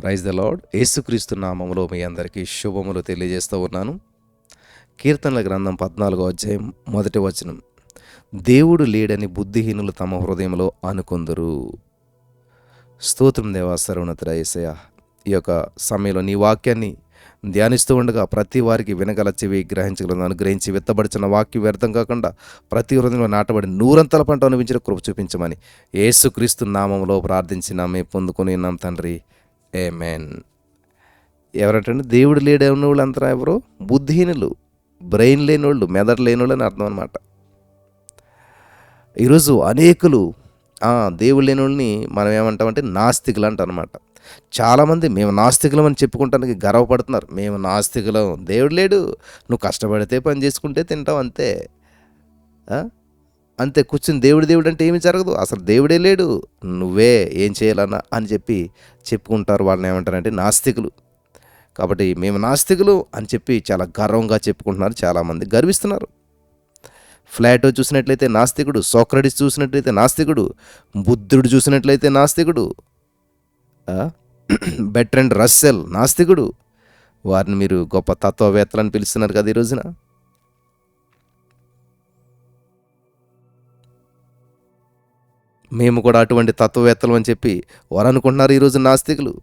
Praise the lord. యేసుక్రీస్తు నామములో మీ అందరికీ శుభములు తెలియజేస్తూ ఉన్నాను. కీర్తనల గ్రంథం పద్నాలుగో అధ్యాయం మొదటి వచనం. దేవుడు లేడని బుద్ధిహీనులు తమ హృదయంలో అనుకొందరు. స్తోత్రం దేవా సర్వనతుడ యేసయ్య ఈ యొక్క సమయంలో నీ వాక్యాన్ని ధ్యానిస్తూ ఉండగా ప్రతి వారికి వినగల చెవి గ్రహించగలను అనుగ్రహించి విత్తబడిచిన వాక్యం వ్యర్థం కాకుండా ప్రతి హృదయంలో నాటబడి నూరంతల పంట అనిపించిన కృప చూపించమని ఏసుక్రీస్తు నామంలో ప్రార్థించినామే పొందుకొని ఉన్నాం తండ్రి. ఏ ఏమేన్ ఎవరంటే దేవుడు లేడే ఉన్న వాళ్ళు అంతా ఎవరు? బుద్ధిహీనులు బ్రెయిన్ లేని వాళ్ళు మెదడు లేని వాళ్ళు అని అర్థం అనమాట ఈరోజు అనేకులు దేవుడు లేని వాళ్ళని మనం ఏమంటామంటే నాస్తికులు అంటారనమాట చాలామంది మేము నాస్తికులం అని చెప్పుకుంటానికి గర్వపడుతున్నారు. మేము నాస్తికులం. దేవుడు లేడు. నువ్వు కష్టపడితే పని చేసుకుంటే తింటావు అంతే. అంతే కూర్చుని దేవుడు దేవుడు అంటే ఏమి జరగదు. అసలు దేవుడే లేడు. నువ్వే ఏం చేయాలన్నా అని చెప్పి చెప్పుకుంటారు వాళ్ళని ఏమంటారంటే నాస్తికులు. కాబట్టి మేము నాస్తికులు అని చెప్పి చాలా గర్వంగా చెప్పుకుంటున్నారు చాలామంది. గర్విస్తున్నారు. ఫ్లాటో చూసినట్లయితే నాస్తికుడు సోక్రటిస్ చూసినట్లయితే నాస్తికుడు బుద్ధుడు చూసినట్లయితే నాస్తికుడు బెట్రెండ్ రస్సెల్ నాస్తికుడు. వారిని మీరు గొప్ప తత్వవేత్తలని పిలుస్తున్నారు కదా ఈ రోజున. మేము కూడా అటువంటి తత్వవేత్తలు అని చెప్పి వారు అనుకుంటున్నారు ఈరోజు నాస్తికులు.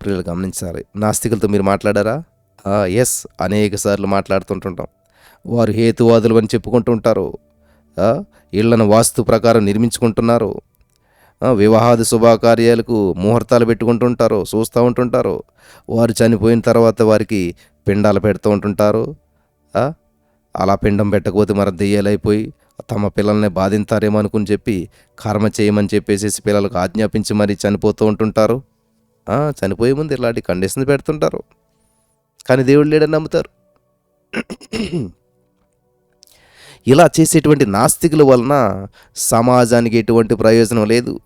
ప్రియులు గమనించాలి నాస్తికులతో మీరు మాట్లాడారా? ఎస్ అనేక సార్లు మాట్లాడుతుంటుంటాం. వారు హేతువాదులు అని చెప్పుకుంటుంటారు ఆ, ఇళ్ళను వాస్తు ప్రకారం నిర్మించుకుంటున్నారు. వివాహాది శుభకార్యాలకు ముహూర్తాలు పెట్టుకుంటుంటారు చూస్తూ ఉంటుంటారు. వారు చనిపోయిన తర్వాత వారికి పిండాలు పెడుతూ ఉంటుంటారు. అలా పిండం పెట్టకపోతే మరి దెయ్యాలైపోయి తమ పిల్లల్ని బాధింతారేమో అనుకుని చెప్పి కర్మ చేయమని చెప్పేసి పిల్లలకు ఆజ్ఞాపించి మరీ చనిపోతూ ఉంటుంటారు. చనిపోయే ముందు ఇలాంటి కండిషన్ పెడుతుంటారు. కానీ దేవుడు లేడని నమ్ముతారు. ఇలా చేసేటువంటి నాస్తికుల వలన సమాజానికి ఎటువంటి ప్రయోజనం లేదు.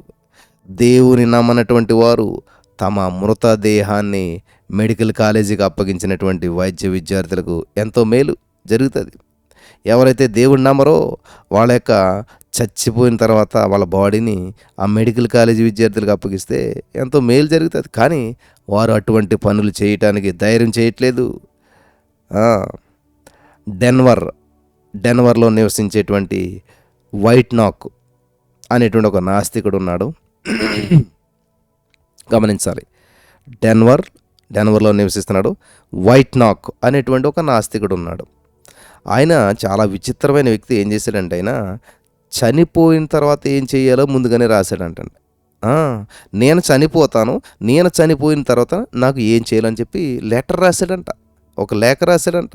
దేవుని నమ్మనటువంటి వారు తమ మృతదేహాన్ని మెడికల్ కాలేజీకి అప్పగించినటువంటి వైద్య విద్యార్థులకు ఎంతో మేలు జరుగుతుంది. ఎవరైతే దేవుడు నమ్మరో వాళ్ళ యొక్క చచ్చిపోయిన తర్వాత వాళ్ళ బాడీని ఆ మెడికల్ కాలేజీ విద్యార్థులకు అప్పగిస్తే ఎంతో మేలు జరుగుతుంది. కానీ వారు అటువంటి పనులు చేయటానికి ధైర్యం చేయట్లేదు. డెన్వర్ డెన్వర్లో నివసించేటువంటి వైట్ నాక్ అనేటువంటి ఒక నాస్తికుడు ఉన్నాడు. గమనించాలి. డెన్వర్ డెన్వర్లో నివసిస్తున్నాడు. వైట్ నాక్ అనేటువంటి ఒక నాస్తికుడు ఉన్నాడు. ఆయన చాలా విచిత్రమైన వ్యక్తి ఏం చేశాడంటే ఆయన చనిపోయిన తర్వాత ఏం చేయాలో ముందుగానే రాశాడంట నేను చనిపోతాను నేను చనిపోయిన తర్వాత నాకు ఏం చేయాలని చెప్పి లెటర్ రాశాడంట. ఒక లేఖ రాశాడంట.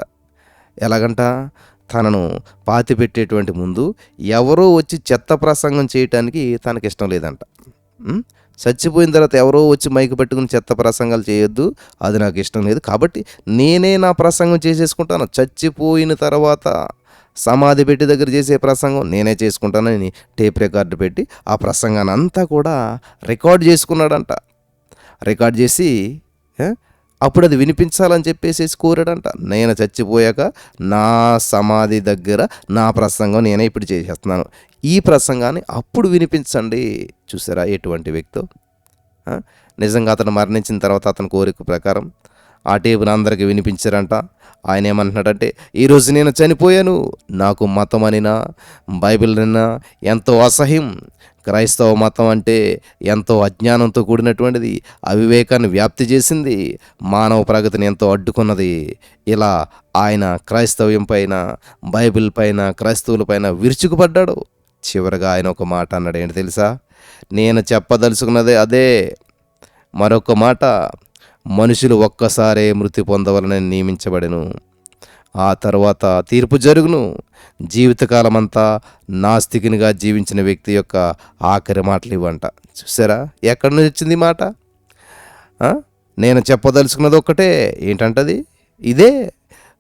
ఎలాగంట? తనను పాతి పెట్టేటువంటి ముందు ఎవరో వచ్చి చెత్త ప్రసంగం చేయటానికి తనకి ఇష్టం లేదంట చచ్చిపోయిన తర్వాత ఎవరో వచ్చి మైకు పెట్టుకుని చెత్త ప్రసంగాలు చేయొద్దు. అది నాకు ఇష్టం లేదు. కాబట్టి నేనే నా ప్రసంగం చేసేసుకుంటాను. చచ్చిపోయిన తర్వాత సమాధి పెట్టి దగ్గర చేసే ప్రసంగం నేనే చేసుకుంటానని టేప్ రికార్డు పెట్టి ఆ ప్రసంగాన్ని అంతా కూడా రికార్డ్ చేసుకున్నాడంట. రికార్డ్ చేసి అప్పుడు అది వినిపించాలని చెప్పేసి కోరాడంట. నేను చచ్చిపోయాక నా సమాధి దగ్గర నా ప్రసంగం నేనే ఇప్పుడు చేసేస్తున్నాను. ఈ ప్రసంగాన్ని అప్పుడు వినిపించండి. చూసారా ఎటువంటి వ్యక్తో? నిజంగా అతను మరణించిన తర్వాత అతని కోరిక ప్రకారం ఆ టేపును అందరికీ వినిపించారంట. ఆయన ఏమంటున్నాడంటే ఈరోజు నేను చనిపోయాను. నాకు మతం అనినా బైబిల్ అనినా ఎంతో అసహ్యం. క్రైస్తవ మతం అంటే ఎంతో అజ్ఞానంతో కూడినటువంటిది అవివేకాన్ని వ్యాప్తి చేసింది మానవ ప్రగతిని ఎంతో అడ్డుకున్నది. ఇలా ఆయన క్రైస్తవ్యం పైన బైబిల్ పైన క్రైస్తవులపైన విరుచుకుపడ్డాడు. చివరగా ఆయన ఒక మాట అన్నాడు ఏంటి తెలుసా? నేను చెప్పదలుచుకున్నదే అదే. మరొక మాట మనుషులు ఒక్కసారే మృతి పొందవలనని నియమించబడను. ఆ తర్వాత తీర్పు జరుగును. జీవితకాలమంతా నాస్తికునిగా జీవించిన వ్యక్తి యొక్క ఆఖరి మాటలు ఇవ్వంట. చూసారా? ఎక్కడి నుంచి వచ్చింది ఈ మాట? నేను చెప్పదలుచుకున్నది ఒక్కటే. ఏంటంటది? ఇదే.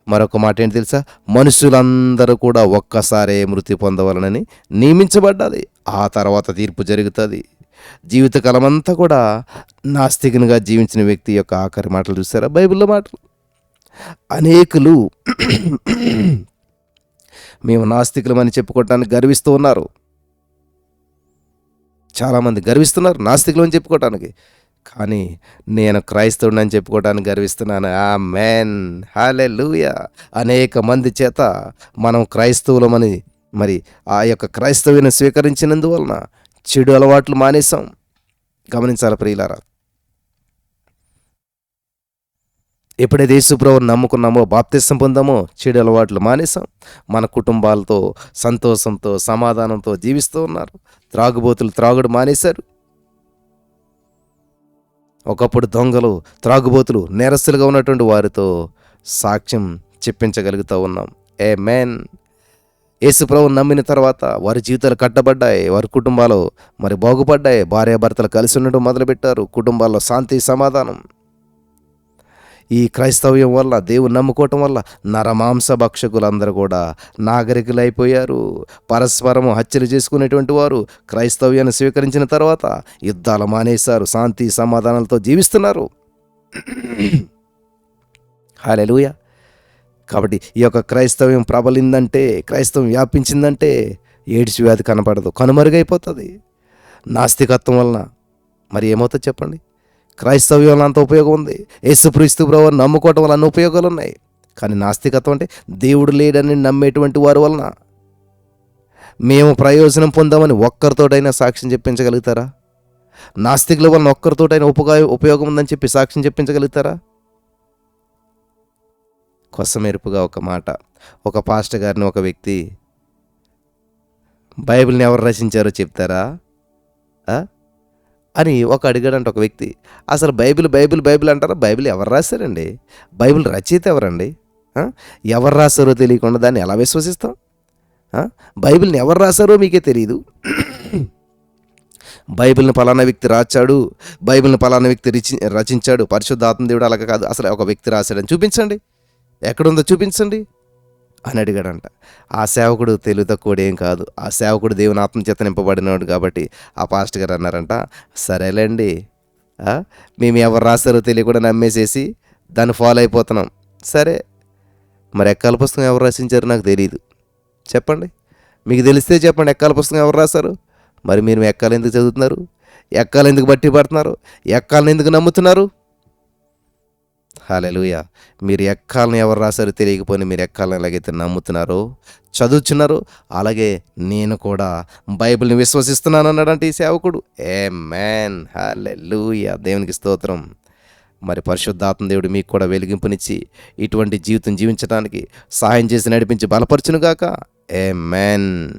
మరొక మాట ఏంటి తెలుసా? మనుషులందరూ కూడా ఒక్కసారే మృతి పొందవలనని నియమించబడ్డది. ఆ తర్వాత తీర్పు జరుగుతుంది. జీవితకాలమంతా కూడా నాస్తికునిగా జీవించిన వ్యక్తి యొక్క ఆఖరి మాటలు చూసారా? బైబిల్లో మాటలు. అనేకులు మేము నాస్తికులమని చెప్పుకోవటానికి గర్విస్తూ ఉన్నారు. చాలామంది గర్విస్తున్నారు నాస్తికులు అని చెప్పుకోవటానికి. కానీ నేను క్రైస్తవుడిని అని చెప్పుకోవడానికి గర్విస్తున్నాను. ఆ మ్యాన్ హాలే అనేక మంది చేత మనం క్రైస్తవులమని మరి ఆ యొక్క క్రైస్తవ్యను స్వీకరించినందువలన చెడు అలవాట్లు మానేసాం గమనించాలి ప్రియులారా? ఎప్పుడైతే యేసుప్రభుని నమ్ముకున్నామో బాప్తిసం పొందామో చెడు అలవాట్లు మానేసాం మన కుటుంబాలతో సంతోషంతో సమాధానంతో జీవిస్తూ ఉన్నారు. త్రాగుబోతులు త్రాగుడు మానేశారు. ఒకప్పుడు దొంగలు త్రాగుబోతులు నేరస్తులుగా ఉన్నటువంటి వారితో సాక్ష్యం చెప్పించగలుగుతూ ఉన్నాం. ఏ మ్యాన్ యేసుప్రభు నమ్మిన తర్వాత వారి జీవితాలు కట్టబడ్డాయి వారి కుటుంబాలు మరి బాగుపడ్డాయి. భార్యాభర్తలు కలిసి ఉండడం మొదలుపెట్టారు. కుటుంబాల్లో శాంతి సమాధానం. ఈ క్రైస్తవ్యం వల్ల దేవుని నమ్ముకోవటం వల్ల నరమాంస భక్షకులందరూ కూడా నాగరికులైపోయారు. పరస్పరము హత్యలు చేసుకునేటువంటి వారు క్రైస్తవ్యాన్ని స్వీకరించిన తర్వాత యుద్ధాలు మానేశారు శాంతి సమాధానాలతో జీవిస్తున్నారు. హాలెలుయ కాబట్టి ఈ యొక్క క్రైస్తవ్యం ప్రబలిందంటే క్రైస్తవం వ్యాపించిందంటే ఎయిడ్స్ వ్యాధి కనపడదు కనుమరుగైపోతుంది. నాస్తికత్వం వలన. మరి ఏమవుతుంది చెప్పండి? క్రైస్తవ్యం వల్ల అంత ఉపయోగం ఉంది. యేసుక్రీస్తు ప్రభు నమ్ముకోవటం వల్ల అన్ని ఉపయోగాలు ఉన్నాయి. కానీ నాస్తికత్వం అంటే దేవుడు లేడని నమ్మేటువంటి వారి వలన. మేము ప్రయోజనం పొందామని ఒక్కరితోటైనా సాక్ష్యం చెప్పించగలుగుతారా? నాస్తికుల వలన ఒక్కరితోటైనా ఉపగా ఉపయోగం ఉందని చెప్పి సాక్ష్యం చెప్పించగలుగుతారా? కొసమెరుపుగా ఒక మాట. ఒక పాస్టర్ గారిని ఒక వ్యక్తి బైబిల్ని ఎవరు రచించారో చెప్తారా? అని ఒక అడిగాడంట ఒక వ్యక్తి. అసలు బైబిల్ బైబిల్ బైబిల్ అంటారా? బైబిల్ ఎవరు రాశారండి? బైబిల్ రచయిత ఎవరండి? ఎవరు రాశారో తెలియకుండా దాన్ని ఎలా విశ్వసిస్తాం? బైబిల్ని ఎవరు రాశారో మీకే తెలియదు బైబిల్ని పలానా వ్యక్తి రాచాడు బైబిల్ని పలానా వ్యక్తి రచి రచించాడు పరిశుద్ధాత్మ దేవుడు అలాగ కాదు అసలు ఒక వ్యక్తి రాశాడని చూపించండి. ఎక్కడుందో చూపించండి. అని అడిగాడంట. ఆ సేవకుడు తెలివి తక్కువ ఏం కాదు. ఆ సేవకుడు దేవుని ఆత్మచేత నింపబడినవాడు కాబట్టి ఆ పాస్టర్ గారు అన్నారంట సరేలేండి. మేము ఎవరు రాస్తారో తెలియకుండా నమ్మేసేసి దాన్ని ఫాలో అయిపోతున్నాం. సరే. మరి ఎక్కాల పుస్తకం ఎవరు రచించారు నాకు తెలియదు చెప్పండి. మీకు తెలిస్తే చెప్పండి ఎక్కాల పుస్తకం ఎవరు రాశారు? మరి మీరు ఎక్కాలు ఎందుకు చదువుతున్నారు? ఎక్కాలు ఎందుకు బట్టి పడుతున్నారు? ఎక్కాలను ఎందుకు నమ్ముతున్నారు? హాలెలుయ మీరు ఎక్కాలని ఎవరు రాశారో తెలియకపోయినా మీరు ఎక్కాలని ఎలాగైతే నమ్ముతున్నారో చదువుచున్నారు అలాగే నేను కూడా బైబిల్ని విశ్వసిస్తున్నాను అన్నాడంటే ఈ సేవకుడు. ఏ మ్యాన్ హాలెలుయ దేవునికి స్తోత్రం. మరి పరిశుద్ధాత్మ దేవుడు మీకు కూడా వెలిగింపునిచ్చి ఇటువంటి జీవితం జీవించడానికి సహాయం చేసి నడిపించి బలపరచునుగాక. ఏ మ్యాన్